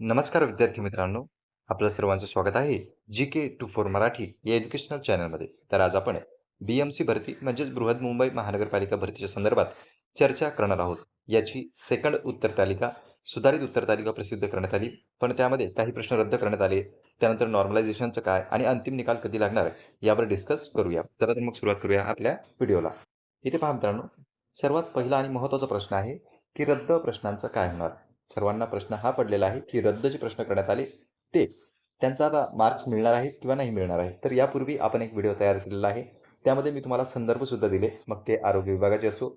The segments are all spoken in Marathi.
नमस्कार विद्यार्थी मित्रांनो. आपलं सर्वांचं स्वागत आहे G K two four Marathi या एज्युकेशनल चॅनलमध्ये तर आज आपण बी एम सी भरती म्हणजेच बृहद मुंबई महानगरपालिका भरतीच्या संदर्भात चर्चा करणार आहोत. याची सेकंड उत्तर तालिका सुधारित उत्तर तालिका प्रसिद्ध करण्यात आली. पण त्यामध्ये काही प्रश्न रद्द करण्यात आले. त्यानंतर नॉर्मलायझेशनचं काय आणि अंतिम निकाल कधी लागणार यावर डिस्कस करूया. चला तर मग सुरुवात करूया आपल्या व्हिडिओला इथे पहा मित्रांनो. सर्वात पहिला आणि महत्त्वाचा प्रश्न आहे की रद्द प्रश्नांचं काय होणार? सर्वांना प्रश्न हा पडलेला आहे की रद्द जे प्रश्न करण्यात आले ते त्यांचा आता मार्क्स मिळणार आहेत किंवा नाही मिळणार आहे तर यापूर्वी आपण एक व्हिडिओ तयार केलेला आहे. त्यामध्ये मी तुम्हाला संदर्भसुद्धा दिले. मग ते आरोग्य विभागाचे असो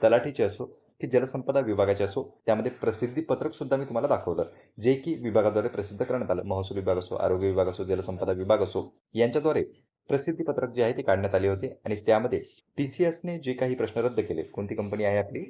तलाठीचे असो की जलसंपदा विभागाचे असो त्यामध्ये प्रसिद्धी पत्रकसुद्धा मी तुम्हाला दाखवलं. जे की विभागाद्वारे प्रसिद्ध करण्यात आलं. महसूल विभाग असो आरोग्य विभाग असो जलसंपदा विभाग असो यांच्याद्वारे प्रसिद्धीपत्रक जे आहे ते काढण्यात आले होते. आणि त्यामध्ये टी सी एसने जे काही प्रश्न रद्द केले कोणती कंपनी आहे आपली?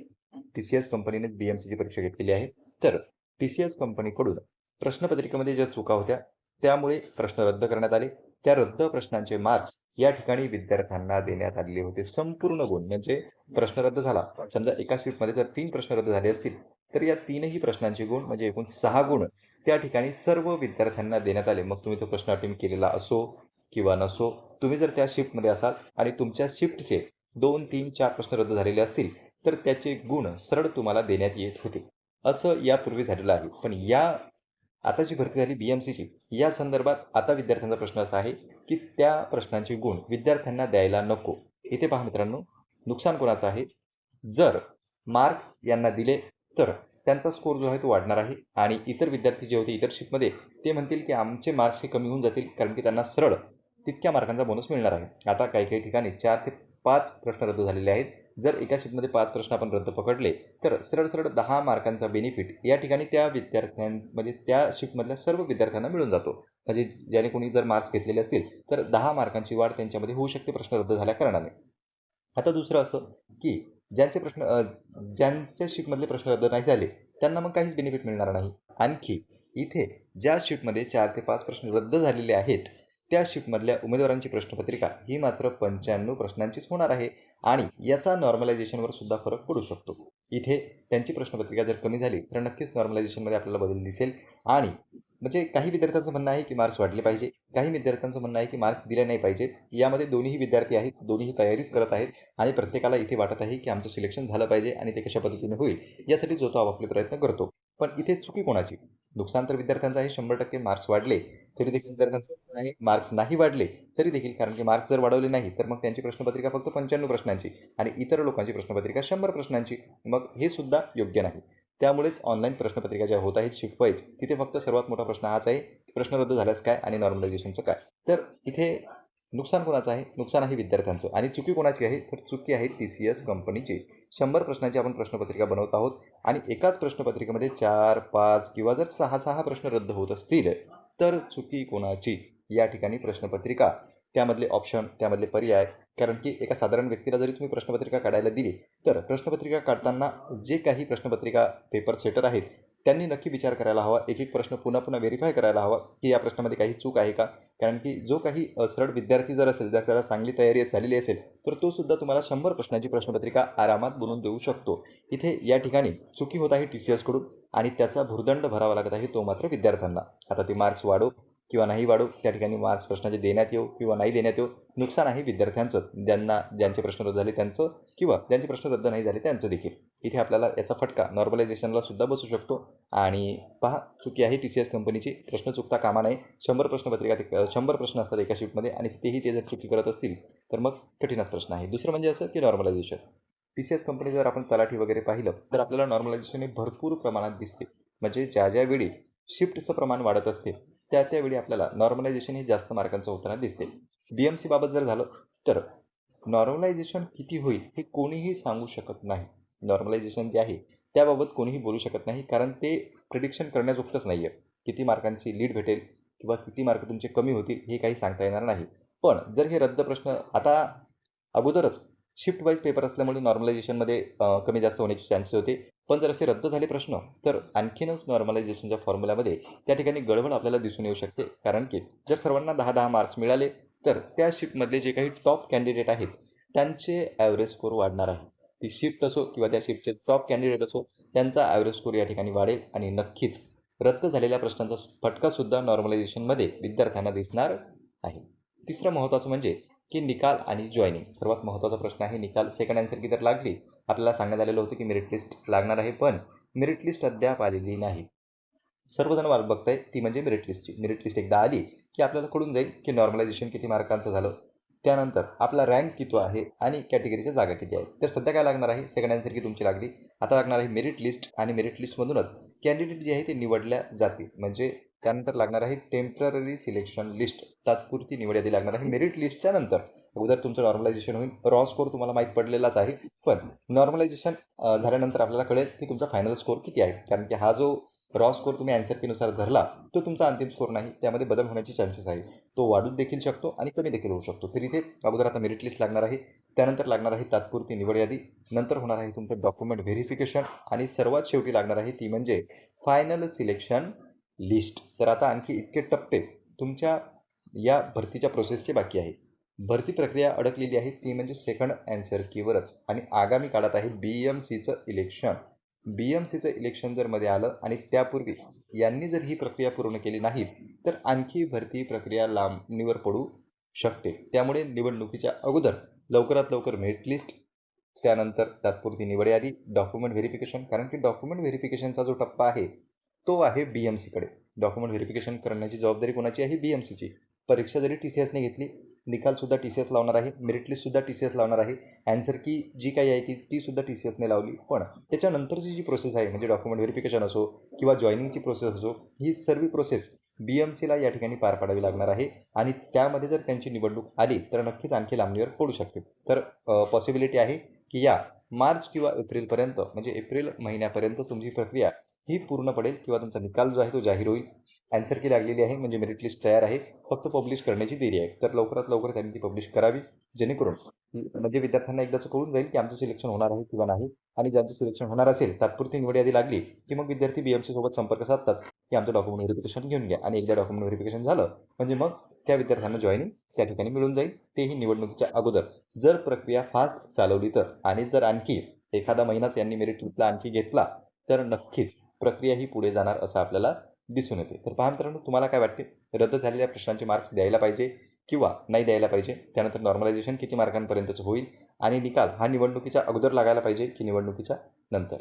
टी सी एस कंपनीने बी एम सीची परीक्षा घेतलेली आहे. तर टी सी एस कंपनीकडून प्रश्नपत्रिकेमध्ये ज्या चुका होत्या त्यामुळे प्रश्न रद्द करण्यात आले. त्या रद्द प्रश्नांचे मार्क्स या ठिकाणी विद्यार्थ्यांना देण्यात आलेले होते. संपूर्ण गुण म्हणजे प्रश्न रद्द झाला. समजा एका शिफ्टमध्ये जर तीन प्रश्न रद्द झाले असतील तर या तीनही प्रश्नांचे गुण म्हणजे एकूण सहा गुण त्या ठिकाणी सर्व विद्यार्थ्यांना देण्यात आले. मग तुम्ही तो प्रश्न अटेम्प्ट केलेला असो किंवा नसो तुम्ही जर त्या शिफ्टमध्ये असाल आणि तुमच्या शिफ्टचे दोन तीन चार प्रश्न रद्द झालेले असतील तर त्याचे गुण सरळ तुम्हाला देण्यात येत होते. असं यापूर्वी झालेलं आहे. पण या आता जी भरती झाली बी एम सीची या संदर्भात आता विद्यार्थ्यांचा प्रश्न असा आहे की त्या प्रश्नांचे गुण विद्यार्थ्यांना द्यायला नको. इथे पहा मित्रांनो नुकसान कोणाचं आहे? जर मार्क्स यांना दिले तर त्यांचा स्कोर जो आहे तो वाढणार आहे आणि इतर विद्यार्थी जे होते इतर शिफ्टमध्ये ते म्हणतील की आमचे मार्क्स हे कमी होऊन जातील कारण की त्यांना सरळ तितक्या मार्कांचा बोनस मिळणार आहे. आता काही काही ठिकाणी चार ते पाच प्रश्न रद्द झालेले आहेत. जर एका शिफ्टमध्ये पाच प्रश्न आपण रद्द पकडले तर सरळ सरळ दहा मार्कांचा बेनिफिट या ठिकाणी त्या विद्यार्थ्यां म्हणजे त्या शिफ्टमधल्या सर्व विद्यार्थ्यांना मिळून जातो. म्हणजे ज्याने कोणी जर मार्क्स घेतलेले असतील तर दहा मार्कांची वाढ त्यांच्यामध्ये होऊ शकते प्रश्न रद्द झाल्या कारणाने. आता दुसरं असं की ज्यांचे प्रश्न ज्यांच्या शिफ्टमधले प्रश्न रद्द नाही झाले त्यांना मग काहीच बेनिफिट मिळणार नाही. आणखी इथे ज्या शिफ्टमध्ये चार ते पाच प्रश्न रद्द झालेले आहेत त्या शिफ्टमधल्या उमेदवारांची प्रश्नपत्रिका ही मात्र पंच्याण्णव प्रश्नांचीच होणार आहे आणि याचा नॉर्मलायझेशनवर सुद्धा फरक पडू शकतो. इथे त्यांची प्रश्नपत्रिका जर कमी झाली तर नक्कीच नॉर्मलायझेशनमध्ये आपल्याला बदल दिसेल आणि म्हणजे काही विद्यार्थ्यांचं म्हणणं आहे की मार्क्स वाढले पाहिजे काही विद्यार्थ्यांचं म्हणणं आहे की मार्क्स दिले नाही पाहिजेत. यामध्ये दोन्हीही विद्यार्थी आहेत दोन्हीही तयारीच करत आहेत आणि प्रत्येकाला इथे वाटत आहे की आमचं सिलेक्शन झालं पाहिजे आणि ते कशा पद्धतीने होईल यासाठी जो तो आपापले प्रयत्न करतो. पण इथे चुकी कोणाची? नुकसान तर विद्यार्थ्यांचं आहे शंभर टक्के मार्क्स वाढले तरी देखील विद्यार्थ्यांचं मार्क्स नाही वाढले तरी देखील कारण की मार्क्स जर वाढवले नाही तर मग त्यांची प्रश्नपत्रिका फक्त पंच्याण्णव प्रश्नांची आणि इतर लोकांची प्रश्नपत्रिका शंभर प्रश्नांची. मग हे सुद्धा योग्य नाही. त्यामुळेच ऑनलाईन प्रश्नपत्रिका ज्या होत आहेत शिफ्ट तिथे फक्त सर्वात मोठा प्रश्न हाच आहे प्रश्न रद्द झाल्यास काय आणि नॉर्मलायझेशनचं काय. तर इथे नुकसान कोणाचं आहे? नुकसान आहे विद्यार्थ्यांचं. आणि चुकी कोणाची आहे? तर चुकी आहे टी सी एस कंपनीची शंभर प्रश्नांची आपण प्रश्नपत्रिका बनवत आहोत. आणि एकाच प्रश्नपत्रिकेमध्ये चार पाच किंवा जर सहा सहा प्रश्न रद्द होत असतील तर चुकी कोणाची? या ठिकाणी प्रश्नपत्रिका. त्यामधले ऑप्शन त्यामधले पर्याय. कारण की एका साधारण व्यक्तीला जरी तुम्ही प्रश्नपत्रिका काढायला दिली तर प्रश्नपत्रिका काढताना जे काही प्रश्नपत्रिका पेपर सेटर आहेत त्यांनी नक्की विचार करायला हवा एक एक प्रश्न पुन्हा पुन्हा व्हेरीफाय करायला हवा की या प्रश्नामध्ये काही चूक आहे का? कारण की जो काही सरळ विद्यार्थी जर असेल जर त्याला चांगली तयारी झालेली असेल तर तो सुद्धा तुम्हाला शंभर प्रश्नाची प्रश्नपत्रिका आरामात बनवून देऊ शकतो. इथे या ठिकाणी चुकी होत आहे टी सी एसकडून आणि त्याचा भुर्दंड भरावा लागत आहे तो मात्र विद्यार्थ्यांना. आता ते मार्क्स वाढो किंवा नाही वाढो त्या ठिकाणी मार्क्स प्रश्नाचे देण्यात येऊ किंवा नाही देण्यात येऊ नुकसान आहे विद्यार्थ्यांचं. ज्यांना ज्यांचे प्रश्न रद्द झाले त्यांचं किंवा ज्यांचे प्रश्न रद्द नाही झाले त्यांचं देखील. इथे आपल्याला याचा फटका नॉर्मलायझेशनला सुद्धा बसू शकतो. आणि पहा चुकी आहे टी सी एस कंपनीची प्रश्न चुकता कामा नाही शंभर प्रश्नपत्रिका ते शंभर प्रश्न असतात एका शिफ्टमध्ये आणि तिथेही ते जर चुकी करत असतील तर मग कठीणच प्रश्न आहे. दुसरं म्हणजे असं की normalisation T C S company जर आपण तलाठी वगैरे पाहिलं तर आपल्याला नॉर्मलायझेशन हे भरपूर प्रमाणात दिसते. म्हणजे ज्या ज्या वेळी शिफ्टचं प्रमाण वाढत असते त्या त्यावेळी आपल्याला नॉर्मलायझेशन हे जास्त मार्कांचं होताना दिसते. बी एम सीबाबत जर झालं तर नॉर्मलायझेशन किती होईल हे कोणीही सांगू शकत नाही. नॉर्मलायझेशन जे आहे त्याबाबत कोणीही बोलू शकत नाही कारण ते प्रिडिक्शन करण्याजोगतंच नाही आहे किती मार्कांची लीड भेटेल किंवा किती मार्क तुमचे कमी होतील हे काही सांगता येणार नाही. पण जर हे रद्द प्रश्न आता अगोदरच शिफ्ट वाईज पेपर असल्यामुळे नॉर्मलायझेशनमध्ये कमी जास्त होण्याचे चान्सेस होते. पण जर असे रद्द झाले प्रश्न तर आणखीनच नॉर्मलायझेशनच्या फॉर्म्युल्यामध्ये त्या ठिकाणी गडबड आपल्याला दिसून येऊ शकते. कारण की जर सर्वांना दहा दहा मार्क्स मिळाले तर त्या शिफ्टमधले जे काही टॉप कॅन्डिडेट आहेत त्यांचे ॲव्हरेज स्कोर वाढणार आहे. ती शिफ्ट असो किंवा त्या शिफ्टचे टॉप कॅन्डिडेट असो त्यांचा ॲव्हरेज स्कोर या ठिकाणी वाढेल आणि नक्कीच रद्द झालेल्या प्रश्नांचा फटकासुद्धा नॉर्मलायझेशनमध्ये विद्यार्थ्यांना दिसणार आहे. तिसरं महत्त्वाचं म्हणजे की निकाल आणि जॉईनिंग सर्वात महत्त्वाचा प्रश्न आहे निकाल. सेकंड आन्सर की तर लागली? आपल्याला सांगण्यात आलेलं होतं की मेरिट लिस्ट लागणार आहे पण मेरिट लिस्ट अद्याप आलेली नाही. सर्वजण वाट बघताय ती म्हणजे मेरिट लिस्टची मेरिट लिस्ट एकदा आली की आपल्याला कळून जाईल की नॉर्मलायझेशन किती मार्कांचं झालं. त्यानंतर आपला रँक किती आहे आणि कॅटेगरीच्या जागा किती आहेत. तर सध्या काय लागणार आहे? सेकंड आन्सर की तुमची लागली. आता लागणार आहे मेरिट लिस्ट आणि मेरिट लिस्टमधूनच कॅन्डिडेट जे आहे ते निवडल्या जातील. म्हणजे त्यानंतर लागणार आहे टेंपररी सिलेक्शन लिस्ट तात्पुरती निवड यादी लागणार आहे. मेरिट लिस्टच्या नंतर अगोदर तुमचं नॉर्मलायझेशन होईल. रॉ स्कोर तुम्हाला माहीत पडलेलाच आहे. पण नॉर्मलायझेशन झाल्यानंतर आपल्याला कळेल की तुमचा फायनल स्कोर किती आहे. कारण की हा जो रॉ स्कोर तुम्ही अँसर पीनुसार धरला तो तुमचा अंतिम स्कोर नाही. त्यामध्ये बदल होण्याची चान्सेस आहे. तो वाढून देखील शकतो आणि कमी देखील होऊ शकतो. तरी इथे अगोदर आता मेरिट लिस्ट लागणार आहे. त्यानंतर लागणार आहे तात्पुरती निवड यादी. नंतर होणार आहे तुमचं डॉक्युमेंट व्हेरिफिकेशन आणि सर्वात शेवटी लागणार आहे ती म्हणजे फायनल सिलेक्शन लिस्ट तर आता आणखी इतके टप्पे तुमच्या या भरतीच्या प्रोसेसचे बाकी आहे. भरती प्रक्रिया अडकलेली आहे. ती म्हणजे सेकंड अँसर कीवरच. आणि आगामी काळात आहे बी एम सीचं इलेक्शन बी एम सीचं इलेक्शन जर मध्ये आलं आणि त्यापूर्वी यांनी जर ही प्रक्रिया पूर्ण केली नाही तर आणखी भरती प्रक्रिया लांबणीवर पडू शकते. त्यामुळे निवडणुकीच्या अगोदर लवकरात लवकर मेरिट लिस्ट त्यानंतर तात्पुरती निवड यादी डॉक्युमेंट व्हेरिफिकेशन कारण की डॉक्युमेंट व्हेरिफिकेशनचा जो टप्पा आहे तो आहे बी एम सीकडे डॉक्युमेंट व्हेरिफिकेशन करण्याची जबाबदारी कोणाची आहे? बी एम सीची परीक्षा जरी टी सी एसने घेतली निकालसुद्धा टी सी एस लावणार आहे मेरिट लिस्टसुद्धा टी सी एस लावणार आहे. ॲन्सर की जी काही आहे ती तीसुद्धा टी सी एसने लावली. पण त्याच्यानंतरची जी प्रोसेस आहे म्हणजे डॉक्युमेंट व्हेरिफिकेशन असो किंवा जॉईनिंगची प्रोसेस असो ही सर्व प्रोसेस बी एम सीला या ठिकाणी पार पाडावी लागणार आहे. आणि त्यामध्ये जर त्यांची निवडणूक आली तर नक्कीच आणखी लांबणीवर पडू शकते. तर पॉसिबिलिटी आहे की या मार्च किंवा एप्रिलपर्यंत म्हणजे एप्रिल महिन्यापर्यंत तुमची प्रक्रिया ही पूर्ण पडेल किंवा तुमचा निकाल जो आहे तो जाहीर होईल. अँसर की लागलेली आहे म्हणजे मेरिट लिस्ट तयार आहे. फक्त पब्लिश करण्याची देरी आहे. तर लवकरात लवकर त्यांनी ती पब्लिश करावी जेणेकरून म्हणजे विद्यार्थ्यांना एकदाचं कळून जाईल की आमचं सिलेक्शन होणार आहे किंवा नाही. आणि ज्यांचं सिलेक्शन होणार असेल तात्पुरती निवड यादी लागली की मग विद्यार्थी बी एम सोबत संपर्क साधतात की आमचं डॉक्युमेंट व्हेरिफिकेशन घेऊन घ्या. आणि एकदा डॉक्युमेंट व्हेरिफिकेशन झालं म्हणजे मग त्या विद्यार्थ्यांना जॉईनिंग त्या ठिकाणी मिळून जाईल. तेही निवडणुकीच्या अगोदर. जर प्रक्रिया फास्ट चालवली तर आणि जर आणखी एखादा महिनाच यांनी मेरिट लिस्टला आणखी घेतला तर नक्कीच प्रक्रिया ही पुढे जाणार असं आपल्याला दिसून येते. तर पहा मित्रांनो तुम्हाला काय वाटते? रद्द झालेल्या प्रश्नांचे मार्क्स द्यायला पाहिजे किंवा नाही द्यायला पाहिजे? त्यानंतर नॉर्मलायझेशन किती मार्कांपर्यंतचं होईल? आणि निकाल हा निवडणुकीच्या अगोदर लागायला पाहिजे की निवडणुकीच्या नंतर?